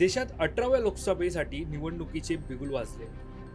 देशात अठराव्या लोकसभेसाठी निवडणुकीचे बिगुल वाजले.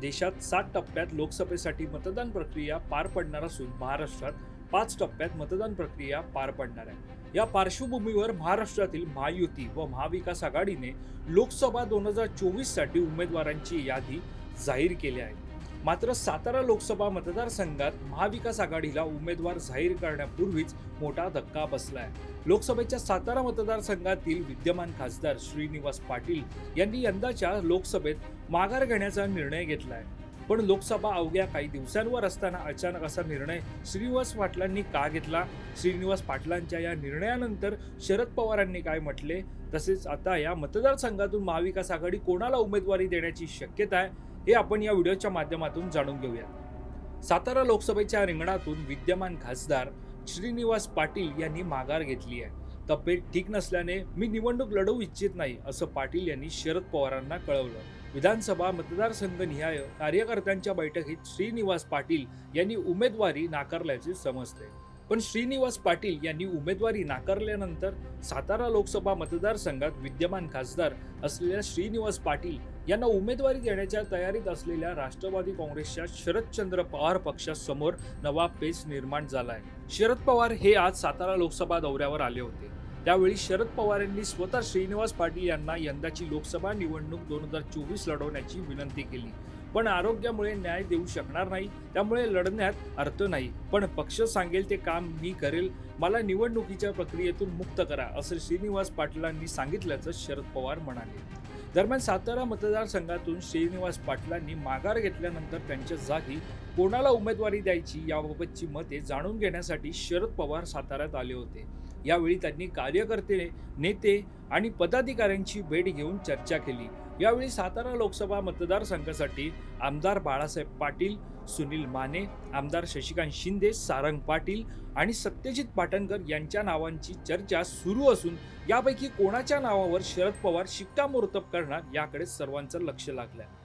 देशात सात टप्प्यात लोकसभेसाठी मतदान प्रक्रिया पार पडणार असून महाराष्ट्रात पाच टप्प्यात मतदान प्रक्रिया पार पडणार आहे. या पार्श्वभूमीवर महाराष्ट्रातील महायुती व महाविकास आघाडीने लोकसभा दोन हजार चोवीससाठी उमेदवारांची यादी जाहीर केली आहे. मात्र सातारा लोकसभा मतदारसंघात महाविकास आघाडीला उमेदवार जाहीर करण्यापूर्वीच मोठा धक्का बसलाय. लोकसभेच्या सातारा मतदारसंघातील विद्यमान खासदार श्रीनिवास पाटील यांनी यंदाच्या लोकसभेत माघार घेण्याचा निर्णय घेतलाय. पण लोकसभा अवघ्या काही दिवसांवर असताना अचानक असा निर्णय श्रीनिवास पाटलांनी का घेतला? श्रीनिवास पाटलांच्या या निर्णयानंतर शरद पवारांनी काय म्हटले? तसेच आता या मतदारसंघातून महाविकास आघाडी कोणाला उमेदवारी देण्याची शक्यता आहे? हे आपण या व्हिडिओच्या माध्यमातून जाणून घेऊया सातारा लोकसभेच्या रिंगणातून विद्यमान खासदार श्रीनिवास पाटील यांनी माघार घेतली आहे. तब्येत ठीक नसल्याने मी निवडणूक लढवू इच्छित नाही असं पाटील यांनी शरद पवारांना कळवलं. विधानसभा मतदारसंघ निहाय कार्यकर्त्यांच्या बैठकीत श्रीनिवास पाटील यांनी उमेदवारी नाकारल्याचे समजले पण श्रीनिवास पाटील यांनी उमेदवारी नाकारल्यानंतर सातारा लोकसभा मतदारसंघात विद्यमान खासदार असलेल्या श्रीनिवास पाटील यांना उमेदवारी देण्याच्या तयारीत असलेल्या राष्ट्रवादी काँग्रेसच्या शरदचंद्र पवार पक्षासमोर नवा पेच निर्माण झालाय. शरद पवार हे आज सातारा लोकसभा दौऱ्यावर आले होते. त्यावेळी शरद पवार यांनी स्वतः श्रीनिवास पाटील यांना यंदाची लोकसभा निवडणूक दोन हजार चोवीस लढवण्याची विनंती केली. पण आरोग्यामुळे न्याय देऊ शकणार नाही त्यामुळे लढण्यात अर्थ नाही. पण पक्ष सांगेल ते काम मी करेल मला निवडणुकीच्या प्रक्रियेतून मुक्त करा असं श्रीनिवास पाटलांनी सांगितल्याचं शरद पवार म्हणाले. दरम्यान सातारा मतदारसंघातून श्रीनिवास पाटलांनी माघार घेतल्यानंतर त्यांच्या जागी कोणाला उमेदवारी द्यायची याबाबतची मते जाणून घेण्यासाठी शरद पवार साताऱ्यात आले होते. यावेळी त्यांनी कार्यकर्ते नेते आणि पदाधिकाऱ्यांची भेट घेऊन चर्चा केली. यावेळी सातारा लोकसभा मतदारसंघासाठी आमदार बाळासाहेब पाटील सुनील माने आमदार शशिकांत शिंदे सारंग पाटील आणि सत्यजित पाटणकर यांच्या नावांची चर्चा सुरू असून यापैकी कोणाच्या नावावर शरद पवार शिक्कामोर्तब करणार याकडे सर्वांचं लक्ष लागलं आहे